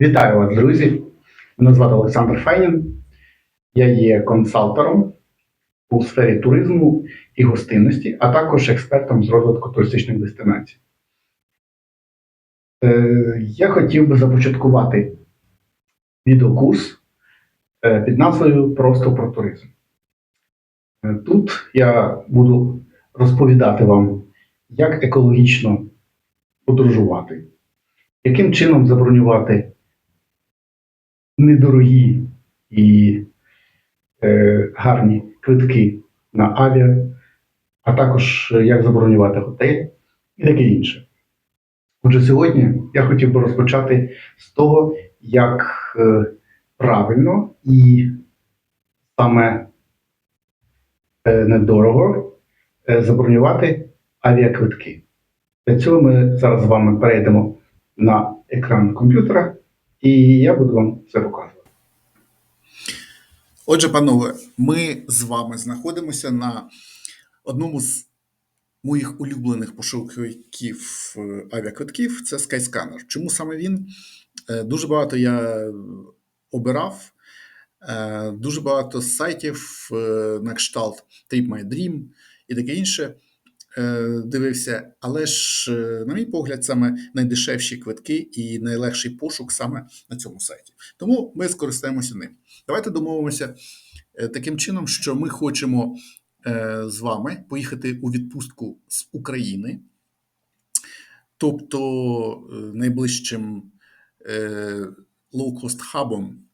Вітаю вас, друзі! Мене звати Олександр Файнін. Я є консалтером у сфері туризму і гостинності, а також експертом з розвитку туристичних дестинацій. Е, Я хотів би започаткувати відеокурс е, під назвою Просто про туризм. Е, Тут я буду розповідати вам, як екологічно подорожувати, яким чином забронювати недорогі і е, гарні квитки на авіа, а також е, як забронювати готель і таке інше. Отже, сьогодні я хотів би розпочати з того, як е, правильно і саме е, недорого е, забронювати авіаквитки. Для цього ми зараз з вами перейдемо на екран комп'ютера, і я буду вам це показувати. Отже, панове, ми з вами знаходимося на одному з моїх улюблених пошуковиків е, авіаквитків це Skyscanner. Чому саме він? Е, Дуже багато я обирав, е, дуже багато сайтів на кшталт Trip My і таке інше дивився. Але ж, е, на мій погляд, саме найдешевші квитки і найлегший пошук саме на цьому сайті. Тому ми скористаємося ним. Давайте домовимося е, таким чином, що ми хочемо е, з вами поїхати у відпустку з України, тобто е, найближчим е, лоукост хабом,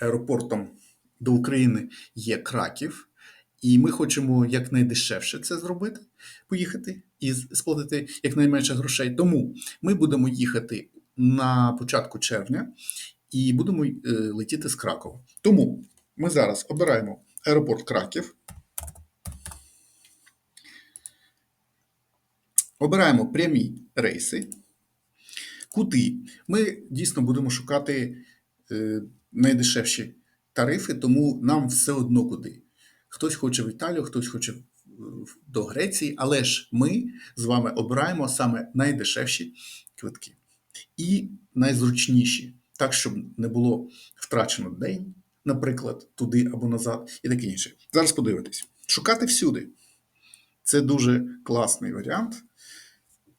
аеропортом до України є Краків, і ми хочемо якнайдешевше це зробити, поїхати і сплатити якнайменше грошей. Тому ми будемо їхати на початку червня і будемо е, летіти з Кракова. Тому ми зараз обираємо аеропорт Краків. Обираємо прямі рейси. Куди? Ми дійсно будемо шукати е, найдешевші тарифи, тому нам все одно куди. Хтось хоче в Італію, хтось хоче до Греції, але ж ми з вами обираємо саме найдешевші квитки і найзручніші, так, щоб не було втрачено день, наприклад, туди або назад, і таке інше. Зараз подивитись. Шукати всюди. Це дуже класний варіант.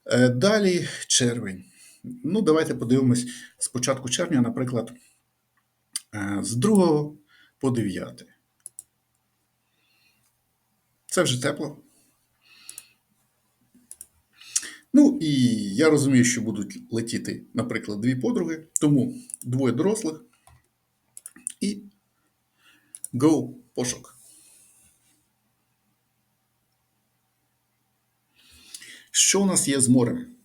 Е, Далі червень. Ну, давайте подивимось з початку червня, наприклад, е, з 2 по 9. Це вже тепло. Ну і я розумію, що будуть летіти, наприклад, дві подруги, тому двоє дорослих і go пошук. Що у нас є з морем?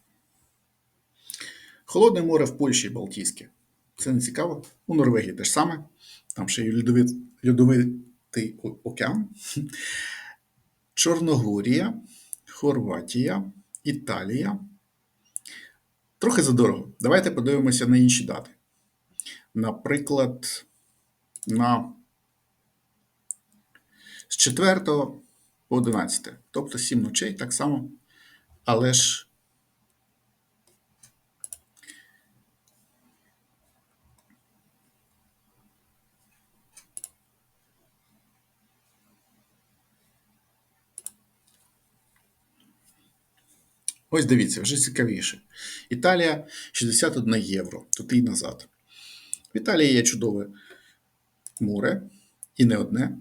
Холодне море в Польщі Балтійське. Це не цікаво. У Норвегії теж саме. Там ще є льодовитий океан. Чорногорія, Хорватія, Італія. Трохи задорого. Давайте подивимося на інші дати. Наприклад, на з 4 по 11, тобто 7 ночей, так само, але ж Ось дивіться, вже цікавіше. Італія 61 євро, туди і назад. В Італії є чудове море, і не одне.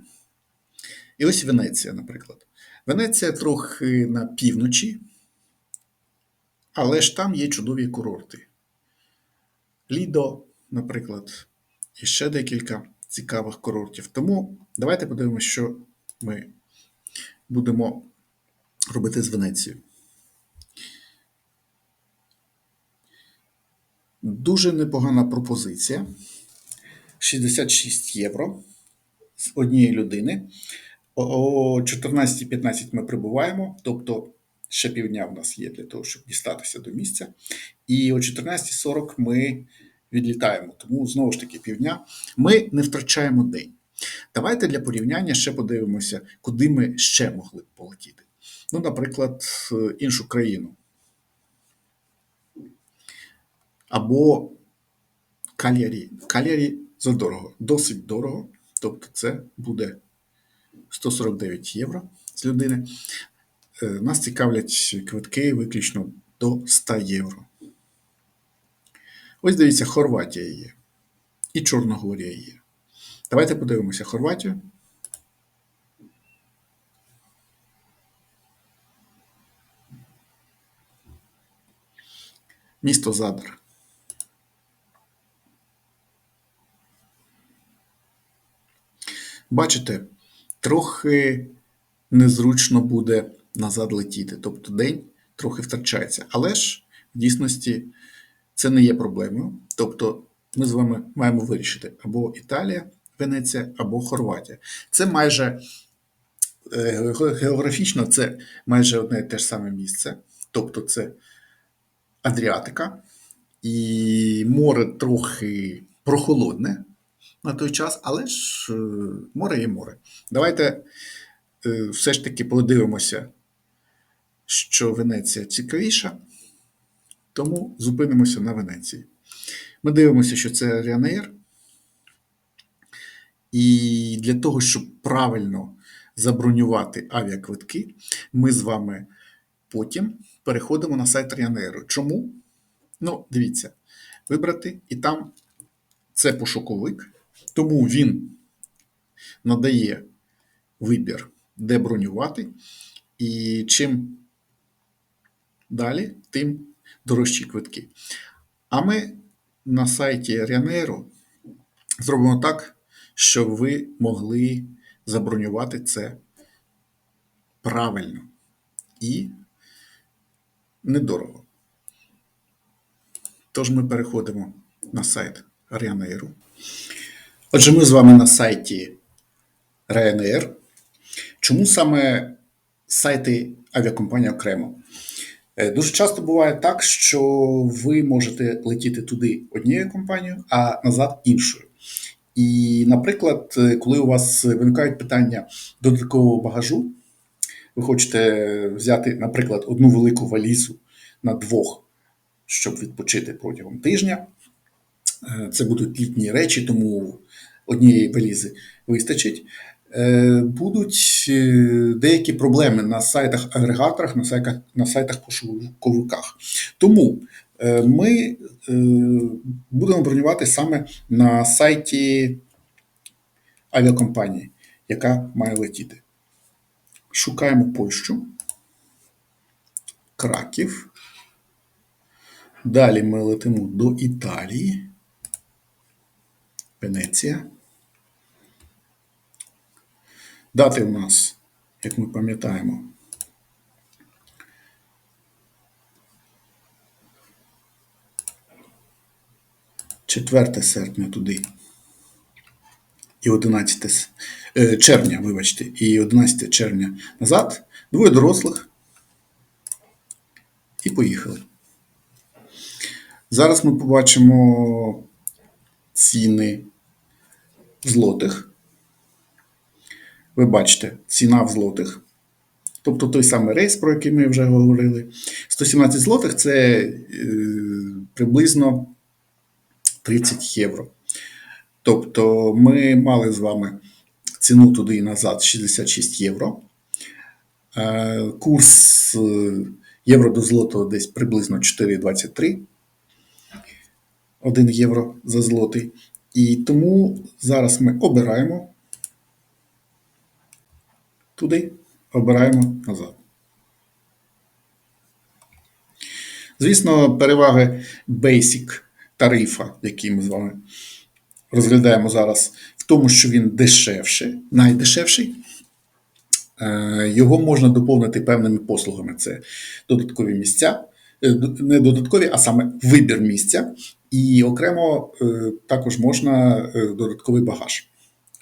І ось Венеція, наприклад. Венеція трохи на півночі, але ж там є чудові курорти. Лідо, наприклад, і ще декілька цікавих курортів. Тому давайте подивимося, що ми будемо робити з Венецією. Дуже непогана пропозиція. 66 євро з однієї людини. О 14.15 ми прибуваємо, тобто ще півдня в нас є для того, щоб дістатися до місця. І о 14.40 ми відлітаємо. Тому знову ж таки півдня ми не втрачаємо день. Давайте для порівняння ще подивимося, куди ми ще могли б полетіти. Ну, наприклад, іншу країну. Або Кальярі. Кальярі задорого. Досить дорого. Тобто це буде 149 євро з людини. Е, Нас цікавлять квитки виключно до 100 євро. Ось дивіться, Хорватія є. І Чорногорія є. Давайте подивимося Хорватію. Місто Задар. Бачите, трохи незручно буде назад летіти. Тобто день трохи втрачається. Але ж в дійсності це не є проблемою. Тобто ми з вами маємо вирішити або Італія, Венеція, або Хорватія. Це майже е, географічно це майже одне і те ж саме місце. Тобто це Адріатика, і море трохи прохолодне на той час, але ж е, море є море. Давайте е, все ж таки подивимося, що Венеція цікавіша, тому зупинимося на Венеції. Ми дивимося, що це Ryanair. І для того, щоб правильно забронювати авіаквитки, ми з вами потім переходимо на сайт Ryanair. Чому? Ну, дивіться, вибрати, і там це пошуковик, тому він надає вибір, де бронювати, і чим далі, тим дорожчі квитки. А ми на сайті Ryanair зробимо так, щоб ви могли забронювати це правильно і недорого. Тож ми переходимо на сайт Ryanair. Отже, ми з вами на сайті Ryanair. Чому саме сайти авіакомпанії окремо? Е, Дуже часто буває так, що ви можете летіти туди однією компанією, а назад іншою. І, наприклад, е, коли у вас виникають питання додаткового багажу, ви хочете взяти, наприклад, одну велику валізу на двох, щоб відпочити протягом тижня. Е, Це будуть літні речі, тому однієї валізи вистачить. Е, Будуть е, деякі проблеми на сайтах-агрегаторах, на сайтах, на сайтах пошуковиках. Тому ми будемо бронювати саме на сайті авіакомпанії, яка має летіти. Шукаємо Польщу, Краків. Далі ми летимо до Італії, Венеція. Дати у нас, як ми пам'ятаємо, Четверте серпня туди. І 11 е, червня, вибачте, і 11 червня назад. Двоє дорослих. І поїхали. Зараз ми побачимо ціни в злотих. Ви бачите, ціна в злотих. Тобто той самий рейс, про який ми вже говорили. 117 злотих це е, приблизно 30 євро. Тобто ми мали з вами ціну туди і назад 66 євро. Е, Курс е, євро до злотого десь приблизно 4,23. 1 євро за злотий. І тому зараз ми обираємо туди, обираємо назад. Звісно, переваги Basic тарифа, який ми з вами розглядаємо зараз, в тому, що він дешевший, найдешевший. Е, Його можна доповнити певними послугами. Це додаткові місця, е, не додаткові, а саме вибір місця. І окремо е, також можна е, додатковий багаж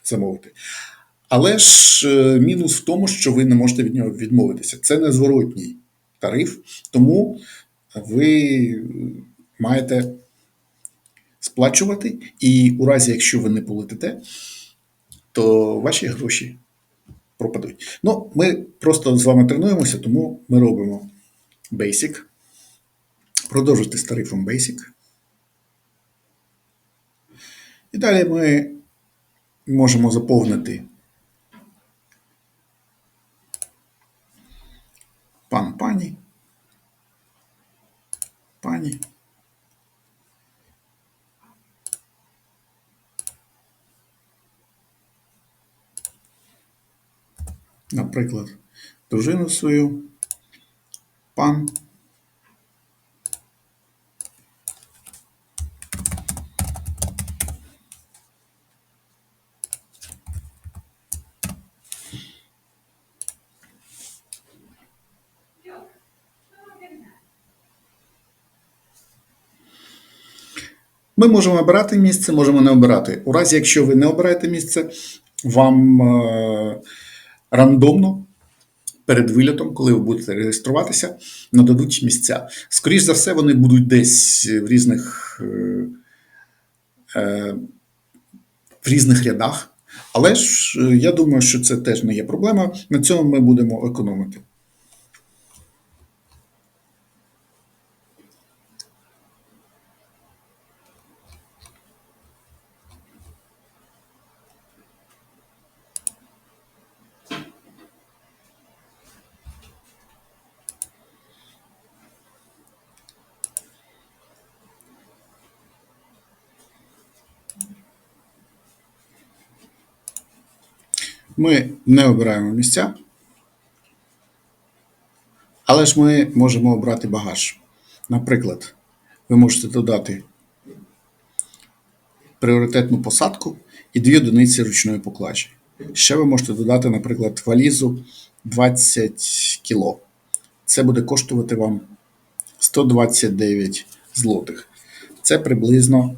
замовити. Але ж е, мінус в тому, що ви не можете від нього відмовитися. Це незворотній тариф, тому ви маєте сплачувати, і у разі, якщо ви не полетите, то ваші гроші пропадуть. Ну, ми просто з вами тренуємося, тому ми робимо Basic. Продовжуйте з тарифом Basic. І далі ми можемо заповнити пан пані. Пані. Наприклад, дружину свою, пан. Ми можемо обирати місце, можемо не обирати. У разі, якщо ви не обираєте місце, вам е, рандомно перед вильотом, коли ви будете реєструватися, нададуть місця. Скоріше за все, вони будуть десь в різних, е, е, в різних рядах. Але ж я думаю, що це теж не є проблема. На цьому ми будемо економити. Ми не обираємо місця, але ж ми можемо обрати багаж. Наприклад, ви можете додати пріоритетну посадку і дві одиниці ручної поклажі. Ще ви можете додати, наприклад, валізу 20 кг. Це буде коштувати вам 129 злотих. Це приблизно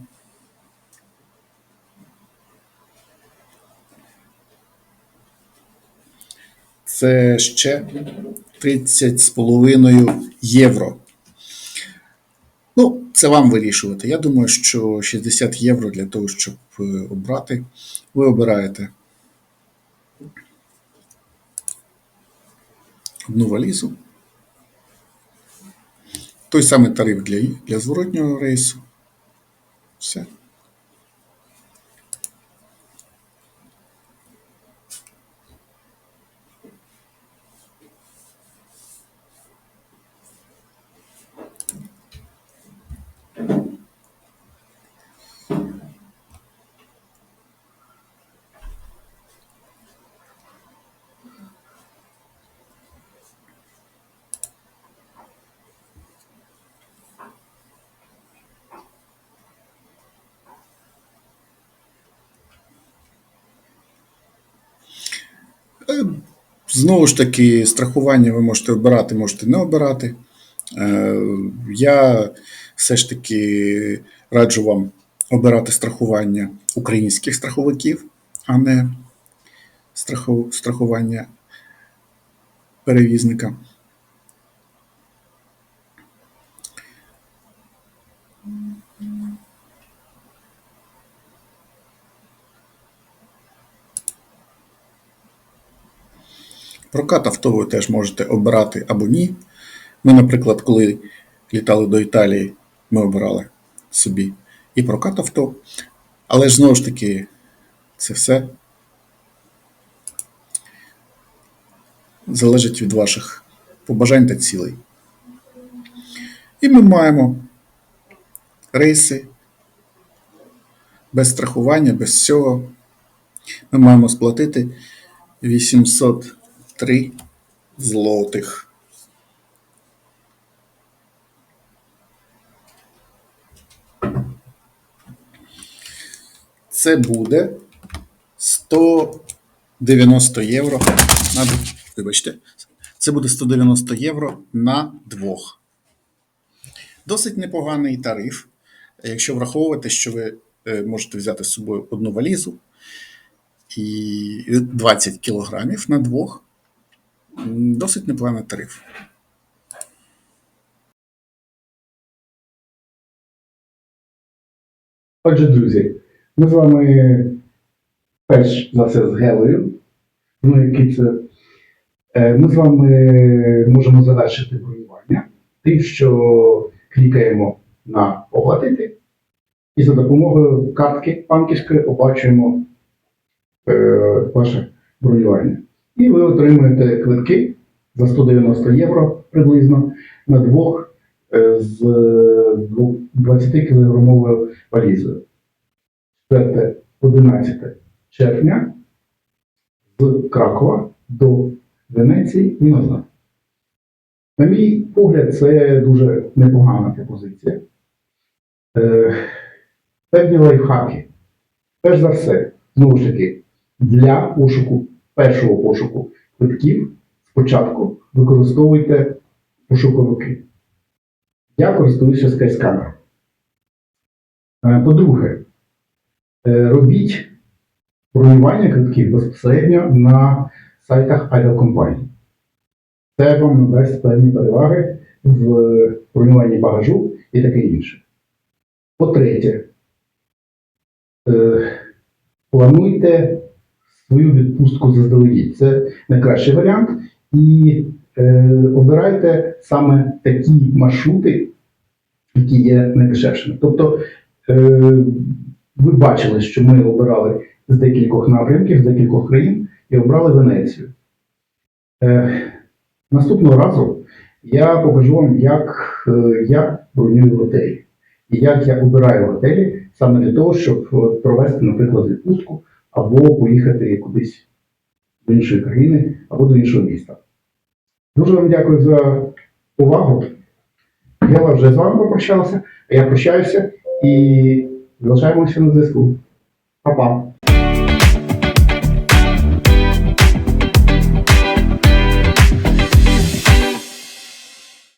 це ще 30,5 євро. Ну, це вам вирішувати. Я думаю, що 60 євро для того, щоб е, обрати, ви обираєте одну валізу. Той самий тариф для, для зворотнього рейсу. Все. Знову ж таки, страхування ви можете обирати, можете не обирати. Е, Я все ж таки раджу вам обирати страхування українських страховиків, а не страхування перевізника. Прокат авто ви теж можете обирати або ні. Ми, наприклад, коли літали до Італії, ми обирали собі і прокат авто. Але ж знову ж таки, це все залежить від ваших побажань та цілей. І ми маємо рейси без страхування, без всього. Ми маємо сплатити 803 злотих. Це буде 190 євро на вибачте, це буде 190 євро на двох. Досить непоганий тариф, якщо враховувати, що ви е, можете взяти з собою одну валізу і 20 кілограмів на двох. Досить непоганий тариф. Отже, друзі, ми з вами перш за все з Гелею. Ну, які це. Е, Ми з вами можемо завершити бронювання тим, що клікаємо на оплатити і за допомогою картки банківської оплачуємо е, ваше бронювання. І ви отримуєте квитки за 190 євро приблизно на двох е, з 20 кілограмовою валізою. 4-11 червня з Кракова до Венеції і назад. На мій погляд, це дуже непогана пропозиція. Е, певні лайфхаки. Перш за все, знову ж таки, для пошуку, першого пошуку квитків спочатку використовуйте пошуковики. Я користуюся Skyscanner. Е, По-друге, е, робіть бронювання квитків безпосередньо на сайтах авіакомпаній. Це вам надасть певні переваги в бронюванні багажу і таке інше. По-третє, е, плануйте свою відпустку заздалегідь. Це найкращий варіант. І е, обирайте саме такі маршрути, які є найдешевшими. Тобто, е, ви бачили, що ми обирали з декількох напрямків, з декількох країн і обрали Венецію. Е, наступного разу я покажу вам, як е, я бронюю готелі і як я обираю готелі саме для того, щоб провести, наприклад, відпустку або поїхати кудись до іншої країни або до іншого міста. Дуже вам дякую за увагу. Я вже з вами попрощався, а я прощаюся і залишаємося на зв'язку. Па-па!